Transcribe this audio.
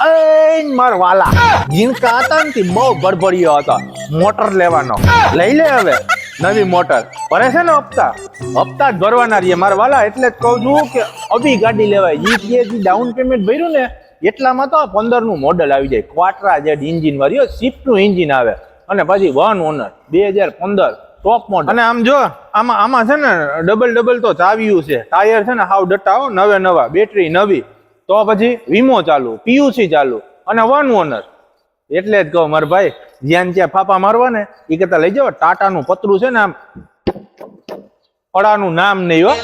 એ માર વાલા. જીનકા હતા ને બહુ બડબડિયો હતો. મોટર લેવાનો. લઈ લે હવે. નવી મોટર. ભરે છે ને હપ્તા? હપ્તા જ ભરવાના રહીએ. મારા વાલા, એટલે જ કહું છું કે અભી ગાડી લેવાય. ઈ કે જે ડાઉન પેમેન્ટ ભર્યું ને, એટલામાં તો પંદરનું મોડલ આવી જાય. ક્વાટ્રા જેડ ઇન્જિન વાળી સ્વિફ્ટનું ઇન્જિન આવે. અને પછી વન ઓનર બે હજાર પંદર ટોપ મોડલ અને આમ જો, આમાં આમાં છે ને ડબલ ડબલ તો ચાવ્યું છે. ટાયર છે ને હાવ ડટ્ટા નવે નવા. બેટરી નવી. તો પછી વીમો ચાલુ પીયુસી ચાલુ અને વન ઓનર. એટલે જ કહો, મારા ભાઈ, જ્યાં ત્યાં ફાફા મારવા ને એ કરતા લઈ જાઓ, ટાટાનું પતરું છે ને આમ, ફળાનું નામ નહીં હો.